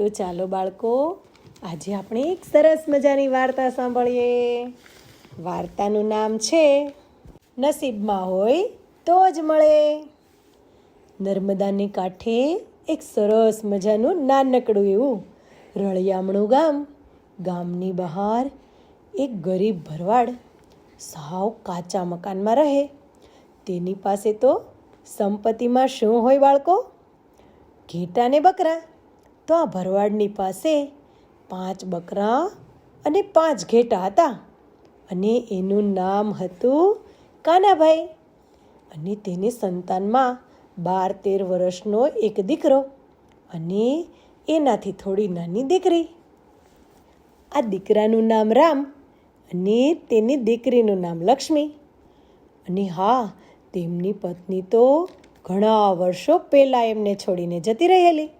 તો ચાલો બાળકો, આજે આપણે એક સરસ મજાની વાર્તા સાંભળીએ. વાર્તાનું નામ છે, નસીબમાં હોય તો જ મળે. નર્મદાની કાંઠે એક સરસ મજાનું નાનકડું એવું રળિયામણું ગામ, ગામની બહાર એક ગરીબ ભરવાડ સાવ કાચા મકાનમાં રહે. તેની પાસે તો સંપત્તિમાં શું હોય બાળકો? ઘેટા ને બકરા. તો આ ભરવાડની પાસે પાંચ બકરા અને પાંચ ઘેટા હતા. અને એનું નામ હતું કાનાભાઈ. અને તેની સંતાનમાં બાર તેર વર્ષનો એક દીકરો અને એનાથી થોડી નાની દીકરી. આ દીકરાનું નામ રામ અને તેની દીકરીનું નામ લક્ષ્મી. અને હા, તેમની પત્ની તો ઘણા વર્ષો પહેલાં એમને છોડીને જતી રહેલી.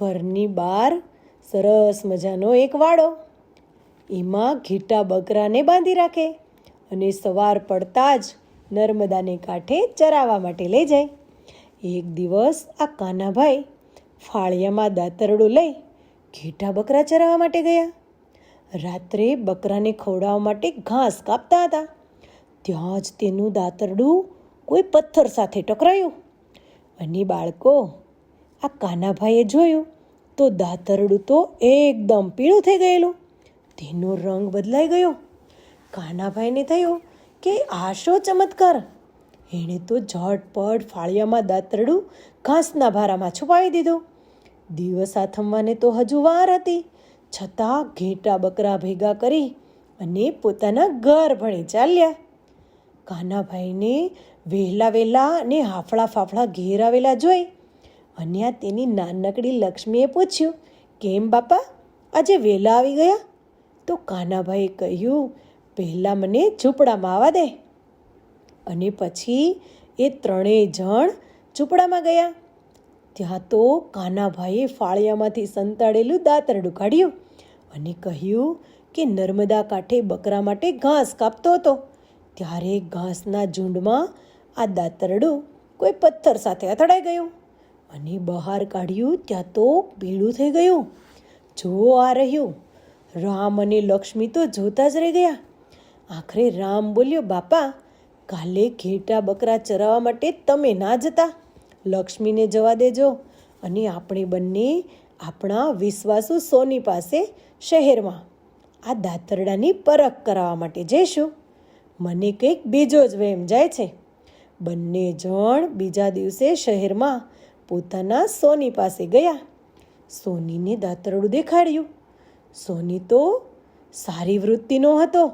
ઘરની બહાર સરસ મજાનો એક વાડો. એમાં ઘીટા બકરાને બાંધી રાખે અને સવાર પડતા જ નર્મદાને કાંઠે ચરાવવા માટે લઈ જાય. એક દિવસ આ કાનાભાઈ ફાળિયામાં દાતરડું લઈ ઘેટા બકરા ચરાવવા માટે ગયા. રાત્રે બકરાને ખવડાવવા માટે ઘાસ કાપતા હતા. ત્યાં જ તેનું દાતરડું કોઈ પથ્થર સાથે ટકરાયું અને બાળકો આ કાનાભાઈએ જોયું તો દાતરડું તો એકદમ પીળું થઈ ગયેલું. તેનો રંગ બદલાઈ ગયો. કાનાભાઈને થયું કે આ શો ચમત્કાર? એણે તો ઝટપટ ફાળિયામાં દાતરડું ઘાસના ભારામાં છુપાવી દીધું. દિવસ આથમવાને તો હજુ વાર હતી. છતાં ઘેટા બકરા ભેગા કરી અને પોતાના ઘર ભણી ચાલ્યા. કાનાભાઈને વહેલા વહેલા અને હાફળા ફાફળા ઘેર આવેલા જોઈ અને આ તેની નાનકડી લક્ષ્મીએ પૂછ્યું, કેમ બાપા? આજે વહેલા આવી ગયા? તો કાનાભાઈએ કહ્યું, પહેલાં મને ઝૂંપડામાં આવવા દે. અને પછી એ ત્રણેય જણ ઝૂંપડામાં ગયા. ત્યાં તો કાનાભાઈએ ફાળિયામાંથી સંતાડેલું દાતરડું કાઢ્યું અને કહ્યું કે નર્મદા કાંઠે બકરા માટે ઘાસ કાપતો હતો. ત્યારે ઘાસના ઝુંડમાં આ દાંતરડું કોઈ પથ્થર સાથે અથડાઈ ગયું. અને બહાર કાઢ્યું ત્યાં તો પીળું થઈ ગયું. જો આ રહ્યું, રામ અને લક્ષ્મી તો જોતા જ રહી ગયા. આખરે રામ બોલ્યો, બાપા, કાલે ઘેટા બકરા ચરાવવા માટે તમે ના જતા. લક્ષ્મીને જવા દેજો અને આપણે બંને આપણા વિશ્વાસુ સોની પાસે શહેરમાં આ દાતરડાની પરખ કરાવવા માટે જઈશું. મને કંઈક બીજો જ વહેમ જાય છે. બંને જણ બીજા દિવસે શહેરમાં પોતાના સોની પાસે ગયા. સોનીને દાંતરડું દેખાડ્યું. સોની તો સારી વૃત્તિનો હતો.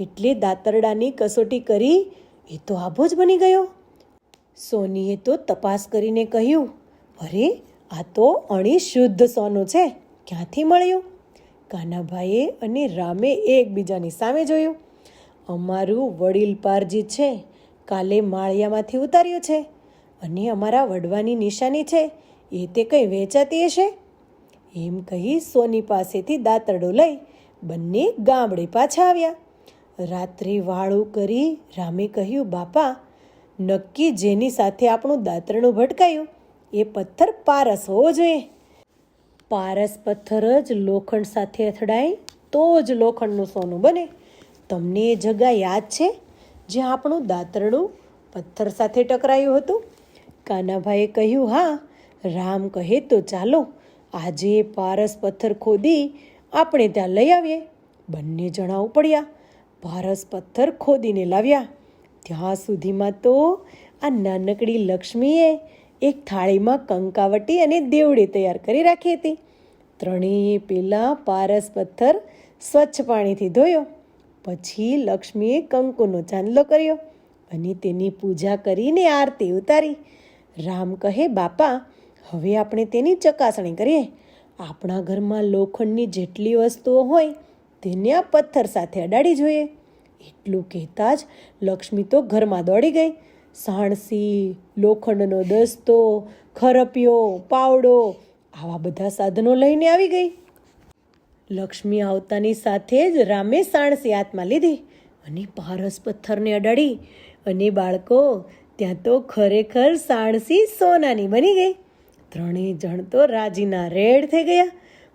એટલે દાતરડાની કસોટી કરી એ તો આભો જ બની ગયો. સોનીએ તો તપાસ કરીને કહ્યું, અરે, આ તો અણી શુદ્ધ સોનું છે. ક્યાંથી મળ્યું? કાનાભાઈએ અને રામે એકબીજાની સામે જોયું. અમારું વડીલ પારજી છે. કાલે માળિયામાંથી ઉતાર્યું છે. અને અમારા વડવાની નિશાની છે, એ તે કંઈ વેચાતી હશે? એમ કહી સોની પાસેથી દાંતરડો લઈ બંને ગામડે પાછા આવ્યા. રાત્રે વાળું કરી રામે કહ્યું, બાપા, નક્કી જેની સાથે આપણું દાંતરડું ભટકાયું, એ પથ્થર પારસ હોવો જોઈએ. પારસ પથ્થર જ લોખંડ સાથે અથડાય, તો જ લોખંડનું સોનું બને. તમને એ જગા યાદ છે, જ્યાં આપણું દાંતરડું પથ્થર સાથે ટકરાયું હતું? કાનાભાઈએ કહ્યું, હા, રામ કહે તો ચાલો, આજે પારસ પથ્થર ખોદી આપણે ત્યાં લઈ આવીએ. બંને જણા ઉપડ્યા, પારસ પથ્થર ખોદીને લાવ્યા. ત્યાં સુધીમાં તો આ નાનકડી લક્ષ્મીએ એક થાળીમાં કંકાવટી અને દેવડી તૈયાર કરી રાખી હતી. ત્રણેય પેલા પારસ પથ્થર સ્વચ્છ પાણીથી ધોયો. પછી લક્ષ્મીએ કંકુનો ચાંદલો કર્યો અને તેની પૂજા કરીને આરતી ઉતારી. રામ કહે, બાપા, હવે આપણે તેની ચકાસણી કરીએ. આપણા ઘરમાં લોખંડની જેટલી વસ્તુઓ હોય, તેને આ પથ્થર સાથે અડાડી જોઈએ. એટલું કહેતા જ લક્ષ્મી તો ઘરમાં દોડી ગઈ. સાણસી, લોખંડનો દસ્તો, ખરપિયો, પાવડો, આવા બધા સાધનો લઈને આવી ગઈ. લક્ષ્મી આવતાની સાથે જ રામે સાણસી હાથમાં લીધી અને પારસ પથ્થરને અડાડી અને બાળકો ત્યાં તો ખરેખર સાણસી સોનાની બની ગઈ. ત્રણેય જણ તો રાજીના રેડ થઈ ગયા.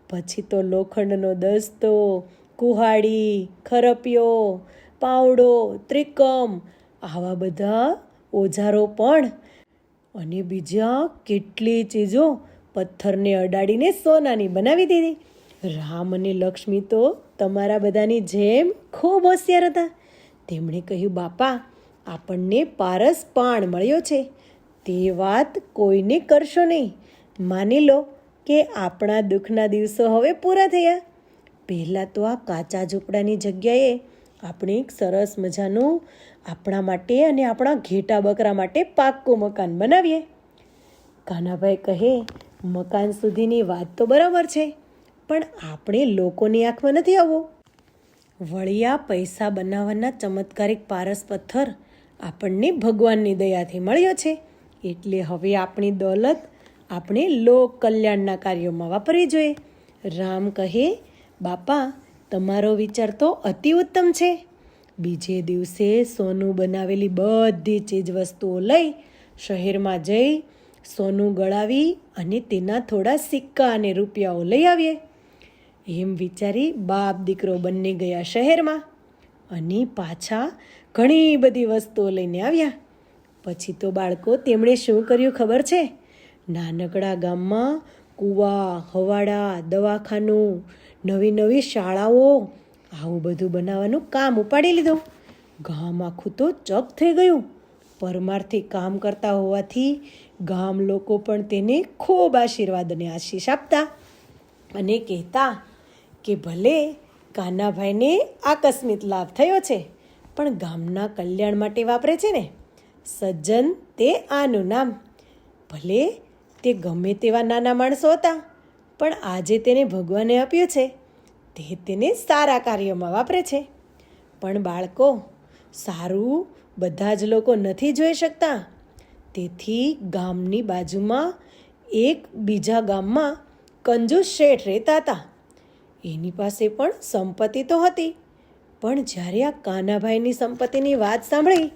પછી તો લોખંડનો દસ્તો, કુહાડી, ખરપિયો, પાવડો, ત્રિકમ, આવા બધા ઓજારો પણ. અને બીજા કેટલી ચીજો પથ્થરને અડાડીને સોનાની બનાવી દીધી. રામ અને લક્ષ્મી તો તમારા બધાની જેમ ખૂબ હોશિયાર હતા. તેમણે કહ્યું, બાપા આપણને પારસ પાણ મળ્યો છે. તે વાત કોઈને કરશો નહીં. માની લો કે આપણા દુઃખના દિવસો હવે પૂરા થયા. પહેલાં તો આ કાચા ઝૂંપડાની જગ્યાએ આપણે એક સરસ મજાનું આપણા માટે અને આપણા ઘેટા બકરા માટે પાક્કું મકાન બનાવીએ. કાનાભાઈ કહે, મકાન સુધીની વાત તો બરાબર છે, પણ આપણે લોકોની આંખમાં નથી આવવું. વળી આ પૈસા બનાવવાના ચમત્કારિક પારસ પથ્થર આપણને ભગવાનની દયાથી મળ્યો છે. એટલે હવે આપણી દોલત આપણે લોક કલ્યાણના કાર્યોમાં વાપરવી જોઈએ. રામ કહે, બાપા, તમારો વિચાર તો અતિ ઉત્તમ છે. બીજે દિવસે સોનું બનાવેલી બધી ચીજ વસ્તુઓ લઈ શહેરમાં જઈ સોનું ગળાવી અને તેના થોડા સિક્કા અને રૂપિયાઓ લઈ આવીએ. એમ વિચારી બાપ દીકરો બંને ગયા શહેરમાં. અને પાછા ઘણી બધી વસ્તુઓ લઈને આવ્યા. પછી તો બાળકો, તેમણે શું કર્યું ખબર છે? નાનકડા ગામમાં કૂવા, હવાડા, દવાખાનું, નવી નવી શાળાઓ, આવું બધું બનાવવાનું કામ ઉપાડી લીધું. ગામ આખું તો ચક થઈ ગયું. પરમારથી કામ કરતા હોવાથી ગામ લોકો પણ તેને ખૂબ આશીર્વાદ અને આશીષ આપતા અને કહેતા કે ભલે કાનાભાઈને આકસ્મિક લાભ થયો છે. પણ ગામના કલ્યાણ માટે વાપરે છે ને? સજ્જન તે આનું નામ. ભલે તે ગમે તેવા નાના માણસો હતા, પણ આજે તેને ભગવાને આપ્યું છે. તે તેને સારા કાર્યોમાં વાપરે છે. પણ બાળકો, સારું બધા જ લોકો નથી જોઈ શકતા. તેથી ગામની બાજુમાં એક બીજા ગામમાં કંજૂસ શેઠ રહેતા હતા. એની પાસે પણ સંપત્તિ તો હતી. પણ જ્યારે આ કાનાભાઈની સંપત્તિની વાત સાંભળી,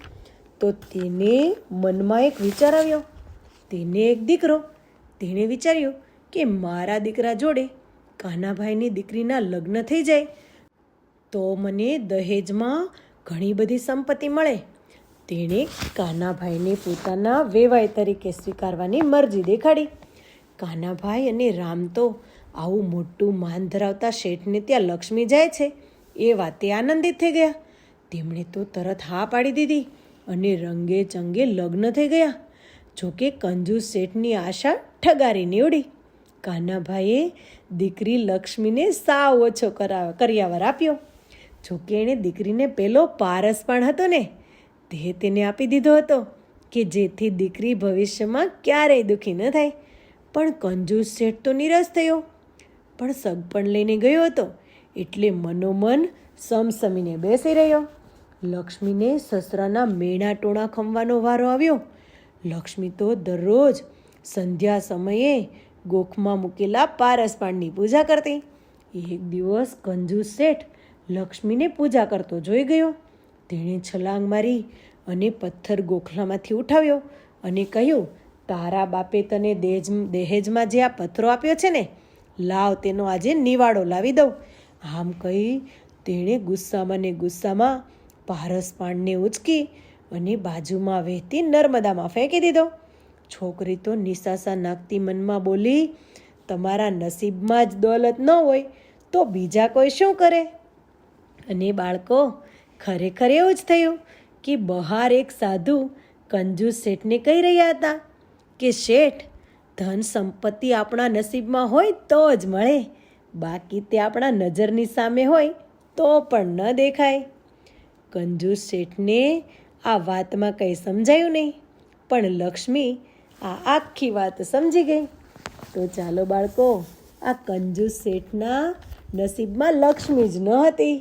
તો તેને મનમાં એક વિચાર આવ્યો. તેને એક દીકરો. તેણે વિચાર્યું કે મારા દીકરા જોડે કાનાભાઈની દીકરીના લગ્ન થઈ જાય, તો મને દહેજમાં ઘણી બધી સંપત્તિ મળે. તેણે કાનાભાઈને પોતાના વેવાય તરીકે સ્વીકારવાની મરજી દેખાડી. કાનાભાઈ અને રામ તો આવું મોટું માન ધરાવતા શેઠને ત્યાં લક્ષ્મી જાય છે. એ વાતે આનંદિત થઈ ગયા. તેમણે તો તરત હા પાડી દીધી અને રંગે ચંગે લગ્ન થઈ ગયા. જોકે કંજૂસ શેઠની આશા ઠગારી નીવડી કાનાભાઈએ દીકરી લક્ષ્મીને સાવ ઓછો કરાવ, કર્યાવર આપ્યો. જોકે એણે દીકરીને પેલો પારસ પણ હતો ને, તે તેને આપી દીધો હતો કે જેથી દીકરી ભવિષ્યમાં ક્યારેય દુઃખી ન થાય. પણ કંજૂસ શેઠ તો નિરાશ થયો. પણ સગપણ લઈને ગયો હતો. એટલે મનોમન સમસમીને બેસી રહ્યો. લક્ષ્મીને સસરાના મેણા ટોણા ખમવાનો વારો આવ્યો. લક્ષ્મી તો દરરોજ સંધ્યા સમયે ગોખમાં મૂકેલા પારસ પાનની પૂજા કરતી. એક દિવસ કંજૂસ શેઠ લક્ષ્મીને પૂજા કરતો જોઈ ગયો. તેણે છલાંગ મારી અને પથ્થર ગોખલામાંથી ઉઠાવ્યો અને કહ્યું, તારા બાપે તને દેજ દહેજમાં જે આ પથ્થરો આપ્યો છે ને લાવ, તેનો આજે નિવાડો લાવી દઉં. આમ કહી તેણે ગુસ્સામાં ને ગુસ્સામાં પારસ પાણને ઉચકી અને બાજુમાં વહેતી નર્મદામાં ફેંકી દીધો. છોકરી તો નિશાસા નાખતી મનમાં બોલી, તમારા નસીબમાં જ દોલત ન હોય તો બીજા કોઈ શું કરે? અને બાળકો, ખરેખર એવું જ થયું કે બહાર એક સાધુ કંજૂસ શેઠને કહી રહ્યા હતા કે, શેઠ ધન સંપત્તિ આપણા નસીબમાં હોય તો જ મળે. બાકી તે આપણા નજરની સામે હોય તો પણ ન દેખાય. કંજૂસ શેઠને આ વાતમાં કંઈ સમજાયું નહીં, પણ લક્ષ્મી આ આખી વાત સમજી ગઈ. તો ચાલો બાળકો, આ કંજૂસ શેઠના નસીબમાં લક્ષ્મી જ ન હતી.